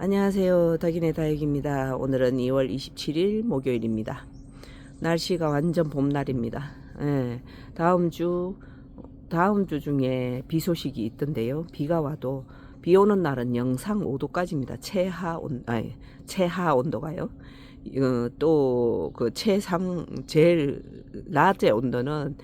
안녕하세요. 닭이네 다육입니다. 오늘은 2월 27일 목요일입니다. 날씨가 완전 봄날입니다. 예, 다음 주 다음 주 중에 비 소식이 있던데요. 비가 와도 비 오는 날은 영상 5도까지입니다. 최하 온 아니 최하 온도가요. 어, 또그 최상 제일 낮의 온도는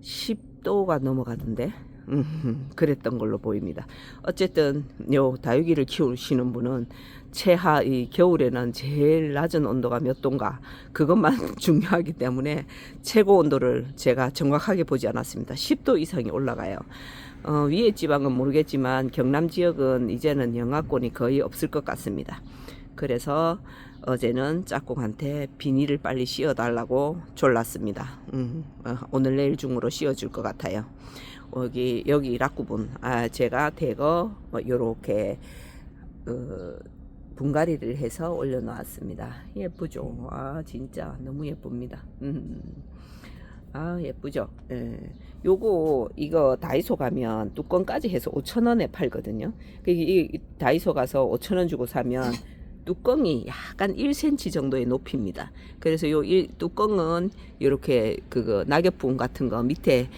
10도가 넘어가던데 음, 그랬던 걸로 보입니다. 어쨌든 요 다육이를 키우시는 분은 최하 이 겨울에는 제일 낮은 온도가 몇 도인가 그것만 중요하기 때문에 최고 온도를 제가 정확하게 보지 않았습니다. 10도 이상이 올라가요. 어, 위에 지방은 모르겠지만 경남 지역은 이제는 영하권이 거의 없을 것 같습니다. 그래서 어제는 짝꿍한테 비닐을 빨리 씌워달라고 졸랐습니다. 음, 어, 오늘 내일 중으로 씌워줄 것 같아요. 여기 여기 락구분 아 제가 대거 뭐 요렇게 어, 분갈이를 해서 올려놓았습니다. 예쁘죠? 아 진짜 너무 예쁩니다. 음. 아 예쁘죠? 예. 요거 이거 다이소 가면 뚜껑까지 해서 5천 원에 팔거든요. 그 이, 이 다이소 가서 5천 원 주고 사면 뚜껑이 약간 1cm 정도의 높이입니다. 그래서 요 일, 뚜껑은 이렇게 그거 낙엽분 같은 거 밑에 에,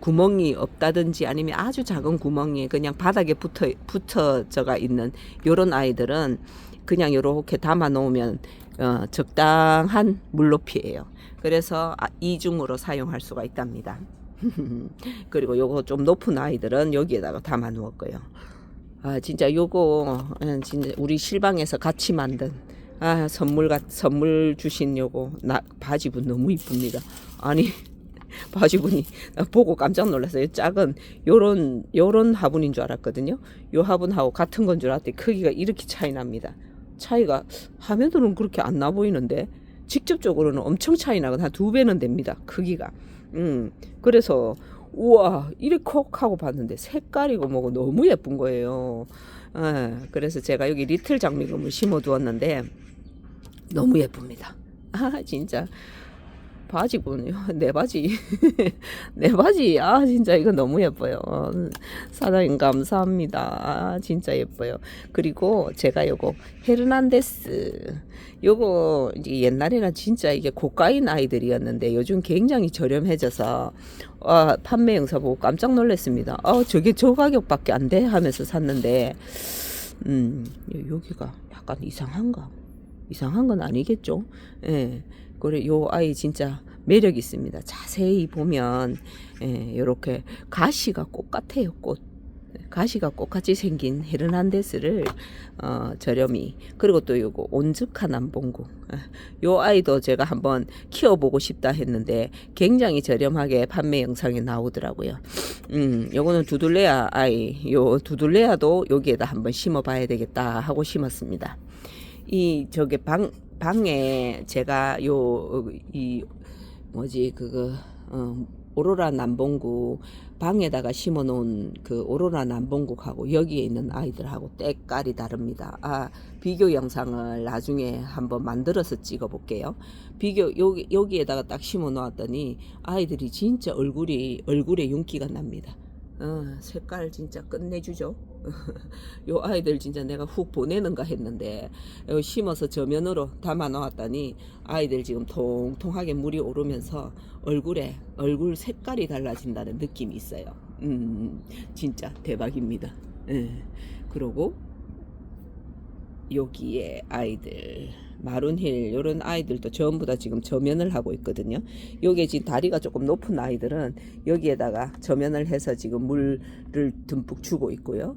구멍이 없다든지 아니면 아주 작은 구멍이 그냥 바닥에 붙어 붙어져가 있는 요런 아이들은 그냥 요렇게 담아 놓으면 어, 적당한 물높이예요. 그래서 아, 이중으로 사용할 수가 있답니다. 그리고 요거 좀 높은 아이들은 여기에다가 담아 놓았고요. 아 진짜 요거 음, 진짜 우리 실방에서 같이 만든 아 선물 같 선물 주신 요거 나 바지분 너무 이쁩니다. 아니 바지분이 보고 깜짝 놀랐어요. 작은 요런 요런 화분인 줄 알았거든요. 요 화분하고 같은 건 줄 알았더니 크기가 이렇게 차이 납니다. 차이가 화면으로는 그렇게 안 나 보이는데 직접적으로는 엄청 차이 나고 한두 배는 됩니다. 크기가. 음 그래서 우와 이래 콕 하고 봤는데 색깔이고 뭐고 너무 예쁜 거예요. 예, 그래서 제가 여기 리틀 장미금을 심어 두었는데 너무 예쁩니다. 아 진짜 바지군요. 내 바지. 내 바지. 아, 진짜 이거 너무 예뻐요. 어, 사장님 감사합니다. 아, 진짜 예뻐요. 그리고 제가 요거 헤르난데스. 요거 옛날에는 진짜 이게 고가인 아이들이었는데 요즘 굉장히 저렴해져서 아, 판매 영상 보고 깜짝 놀랐습니다. 아, 저게 저 가격밖에 안 돼 하면서 샀는데 음, 여기가 약간 이상한가? 이상한 건 아니겠죠? 예. 그래 요 아이 진짜 매력 있습니다. 자세히 보면 예, 요렇게 가시가 꽃 같아요. 꽃. 가시가 꽃같이 생긴 헤르난데스를 어, 저렴이 그리고 또 요거 온즈카 남봉구 예, 요 아이도 제가 한번 키워보고 싶다 했는데 굉장히 저렴하게 판매 영상에 나오더라고요. 음, 요거는 두둘레아 아이 요 두둘레아도 여기에다 한번 심어봐야 되겠다 하고 심었습니다. 이 저게 방 방에 제가 요 이 뭐지 그거 어, 오로라 남봉구 방에다가 심어 놓은 그 오로라 남봉국하고 여기에 있는 아이들하고 때깔이 다릅니다. 아 비교 영상을 나중에 한번 만들어서 찍어 볼게요. 비교 여기 여기에다가 딱 심어 놓았더니 아이들이 진짜 얼굴이 얼굴에 윤기가 납니다. 어, 색깔 진짜 끝내주죠. 요 아이들 진짜 내가 훅 보내는가 했는데 요 심어서 저면으로 담아 놓았더니 아이들 지금 통통하게 물이 오르면서 얼굴에 얼굴 색깔이 달라진다는 느낌이 있어요. 음, 진짜 대박입니다. 예. 그리고 여기에 아이들 마룬힐 요런 아이들도 전부 다 지금 저면을 하고 있거든요. 요게 지금 다리가 조금 높은 아이들은 여기에다가 저면을 해서 지금 물을 듬뿍 주고 있고요.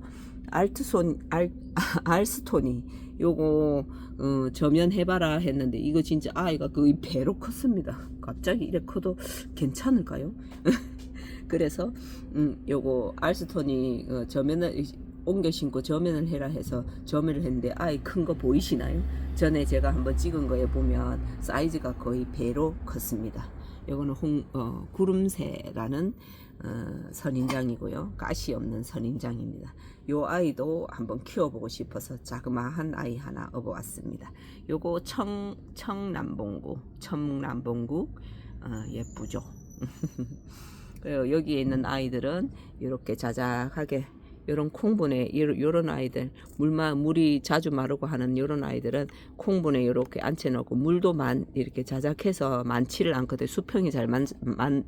알트손 알 알스톤이 요거 어, 저면 해봐라 했는데 이거 진짜 아이가 거의 배로 컸습니다. 갑자기 이래 커도 괜찮을까요? 그래서 음, 요거 알스톤이 어, 저면을 옮겨 신고 저면을 해라 해서 저면을 했는데 아이 큰 거 보이시나요? 전에 제가 한번 찍은 거에 보면 사이즈가 거의 배로 컸습니다. 요거는 홍, 어, 구름새라는 어, 선인장이고요. 가시 없는 선인장입니다. 요 아이도 한번 키워보고 싶어서 자그마한 아이 하나 업어왔습니다. 요거 청, 청남봉구, 청남봉구, 어, 예쁘죠? 그리고 여기에 있는 아이들은 이렇게 자작하게 요런 콩분에 요- 요런 아이들 물마 물이 자주 마르고 하는 요런 아이들은 콩분에 요렇게 앉혀 놓고 물도 만 이렇게 자작해서 많지를 않거든. 수평이 잘 만, 만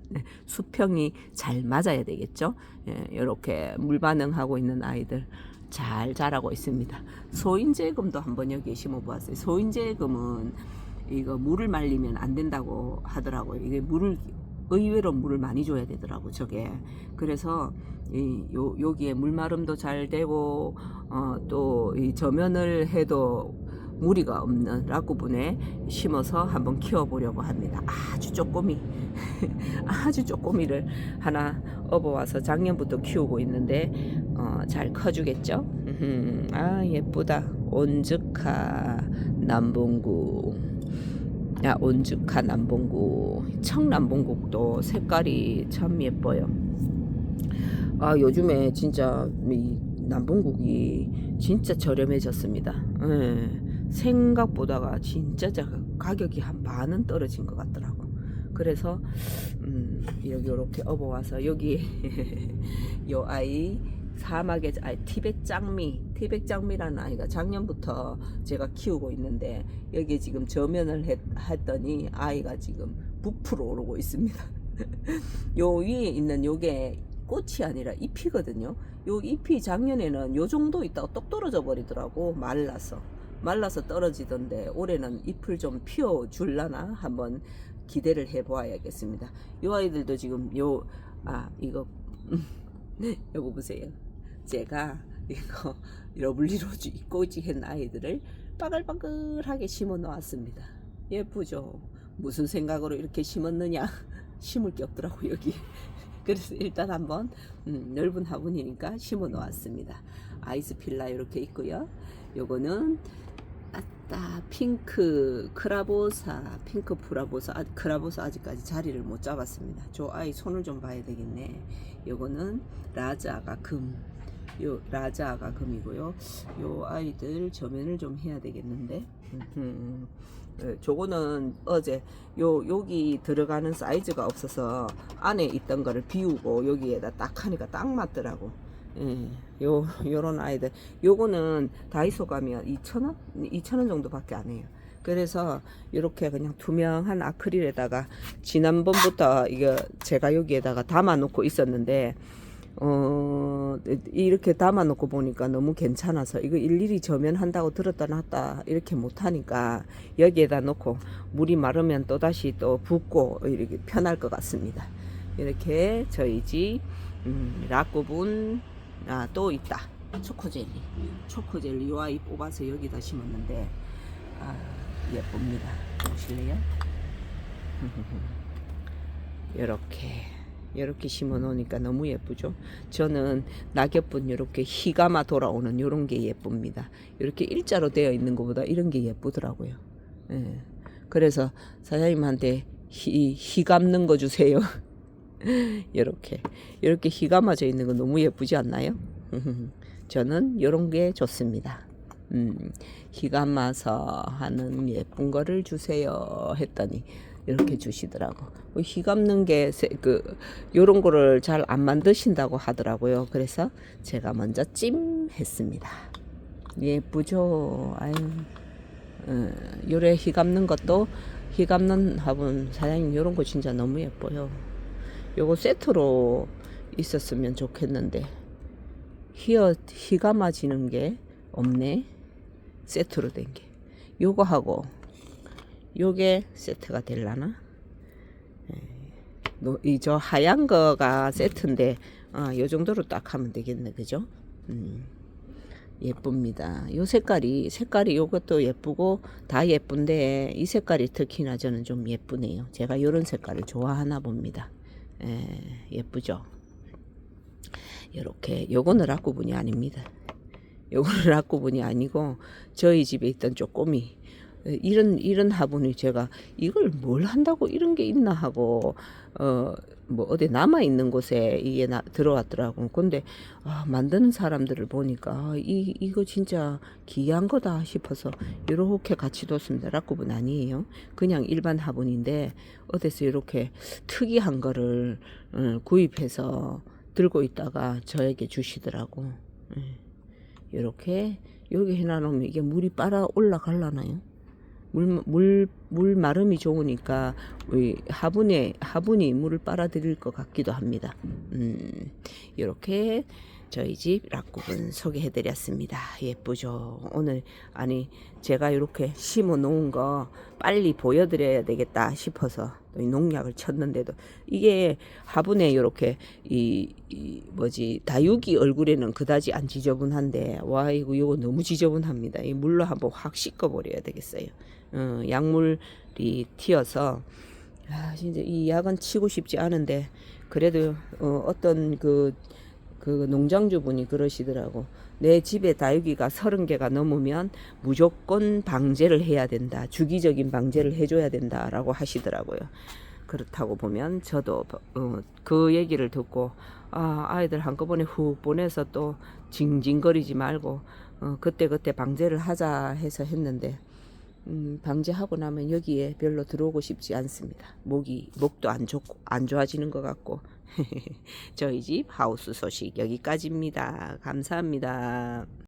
수평이 잘 맞아야 되겠죠? 예, 요렇게 물 반응하고 있는 아이들 잘 자라고 있습니다. 소인제금도 한번 여기에 심어 보았어요. 소인제금은 이거 물을 말리면 안 된다고 하더라고요. 이게 물을 의외로 물을 많이 줘야 되더라고 저게 그래서 이 요, 여기에 물마름도 잘 되고 어, 또 이 저면을 해도 무리가 없는 라꾸분에 심어서 한번 키워보려고 합니다. 아주 쪼꼬미, 아주 쪼꼬미를 하나 업어와서 작년부터 키우고 있는데 어, 잘 커주겠죠? 아 예쁘다. 온즈카 남봉구. 야 온즈카 남봉구. 청남봉국도 색깔이 참 예뻐요. 아 요즘에 진짜 이 남봉국이 진짜 저렴해졌습니다. 예, 생각보다가 진짜 자- 가격이 한 반은 떨어진 것 같더라고. 그래서 음, 여기 이렇게 업어와서 여기 요 아이 사막의 아 티벳 짱미 티벳 짱미라는 아이가 작년부터 제가 키우고 있는데 여기 지금 저면을 했, 했더니 아이가 지금 부풀어 오르고 있습니다. 요 위에 있는 요게 꽃이 아니라 잎이거든요. 요 잎이 작년에는 요 정도 있다가 똑 떨어져 버리더라고 말라서 말라서 떨어지던데 올해는 잎을 좀 피워 줄라나 한번 기대를 해 보아야겠습니다. 요 아이들도 지금 요 아 이거 여보 보세요. 제가 이거 러블리로즈 꽃이 한 아이들을 빠글빠글하게 심어 놓았습니다. 예쁘죠? 무슨 생각으로 이렇게 심었느냐? 심을 게 없더라고 여기. 그래서 일단 한번 음, 넓은 화분이니까 심어 놓았습니다. 아이스 필라 이렇게 있고요. 요거는 아따 핑크 크라보사 핑크 프라보사 아, 크라보사 아직까지 자리를 못 잡았습니다. 저 아이 손을 좀 봐야 되겠네. 요거는 라자가 금. 요 라자가 금이고요. 요 아이들 저면을 좀 해야 되겠는데. 음흠. 예, 저거는 어제 요 여기 들어가는 사이즈가 없어서 안에 있던 거를 비우고 여기에다 딱 하니까 딱 맞더라고. 예, 요 요런 아이들 요거는 다이소 가면 2,000원? 2,000원 정도밖에 안 해요. 그래서 이렇게 그냥 투명한 아크릴에다가 지난번부터 이거 제가 여기에다가 담아 놓고 있었는데 어 이렇게 담아 놓고 보니까 너무 괜찮아서 이거 일일이 저면한다고 들었다 놨다 이렇게 못 하니까 여기에다 놓고 물이 마르면 또 다시 또 붓고 이렇게 편할 것 같습니다. 이렇게 저희 집 음, 라꾸분 아 또 있다 초코젤리 초코젤리 요 아이 뽑아서 여기다 심었는데 아 예쁩니다 보실래요? 이렇게 이렇게 심어 놓으니까 너무 예쁘죠 저는 낙엽분 이렇게 희가마 돌아오는 이런 게 예쁩니다 이렇게 일자로 되어 있는 것보다 이런 게 예쁘더라고요 예. 그래서 사장님한테 희, 희 감는 거 주세요 이렇게 이렇게 희가 맞아 있는 거 너무 예쁘지 않나요? 저는 이런 게 좋습니다. 음, 희가 마서 하는 예쁜 거를 주세요 했더니 이렇게 주시더라고. 뭐희 감는 게 그 요런 거를 잘 안 만드신다고 하더라고요. 그래서 제가 먼저 찜 했습니다. 예쁘죠? 아유. 어, 요래 희 감는 것도 희 감는 화분 사장님 요런 거 진짜 너무 예뻐요. 요거 세트로 있었으면 좋겠는데 희어 희가 맞이는 게 없네 세트로 된 게 요거 하고 요게 세트가 될라나? 이 저 하얀 거가 세트인데 아, 요 정도로 딱 하면 되겠네. 그죠? 음, 예쁩니다. 요 색깔이 색깔이 요것도 예쁘고 다 예쁜데 이 색깔이 특히나 저는 좀 예쁘네요. 제가 요런 색깔을 좋아하나 봅니다. 에, 예쁘죠? 이렇게 요거는 락구분이 아닙니다. 요거는 락구분이 아니고 저희 집에 있던 쪼꼬미. 에, 이런 이런 화분이 제가 이걸 뭘 한다고 이런 게 있나 하고 어 뭐 어디 남아 있는 곳에 이게 나, 들어왔더라고. 근데 아, 만드는 사람들을 보니까 아, 이 이거 진짜 귀한 거다 싶어서 이렇게 같이 뒀습니다. 락구분 아니에요. 그냥 일반 화분인데 어디서 이렇게 특이한 거를 어, 구입해서 들고 있다가 저에게 주시더라고. 이렇게 여기 해놔놓으면 이게 물이 빨아 올라갈라나요? 물, 물, 물 마름이 좋으니까 이 화분에 화분이 물을 빨아들일 것 같기도 합니다. 음, 이렇게 저희 집 락국은 소개해드렸습니다. 예쁘죠? 오늘 아니 제가 이렇게 심어 놓은 거 빨리 보여드려야 되겠다 싶어서 이 농약을 쳤는데도 이게 화분에 이렇게 이, 이 뭐지 다육이 얼굴에는 그다지 안 지저분한데 와 이거 이거 너무 지저분합니다. 이 물로 한번 확 씻어 버려야 되겠어요. 어, 약물이 튀어서 아 진짜 이 약은 치고 싶지 않은데 그래도 어, 어떤 그 그 농장주분이 그러시더라고. 내 집에 다육이가 서른 개가 넘으면 무조건 방제를 해야 된다. 주기적인 방제를 해줘야 된다라고 하시더라고요. 그렇다고 보면 저도 어, 그 얘기를 듣고 아 아이들 한꺼번에 훅 보내서 또 징징거리지 말고 어, 그때 그때 방제를 하자 해서 했는데 음, 방제하고 나면 여기에 별로 들어오고 싶지 않습니다. 목이 목도 안 좋고 안 좋아지는 것 같고 저희 집 하우스 소식 여기까지입니다. 감사합니다.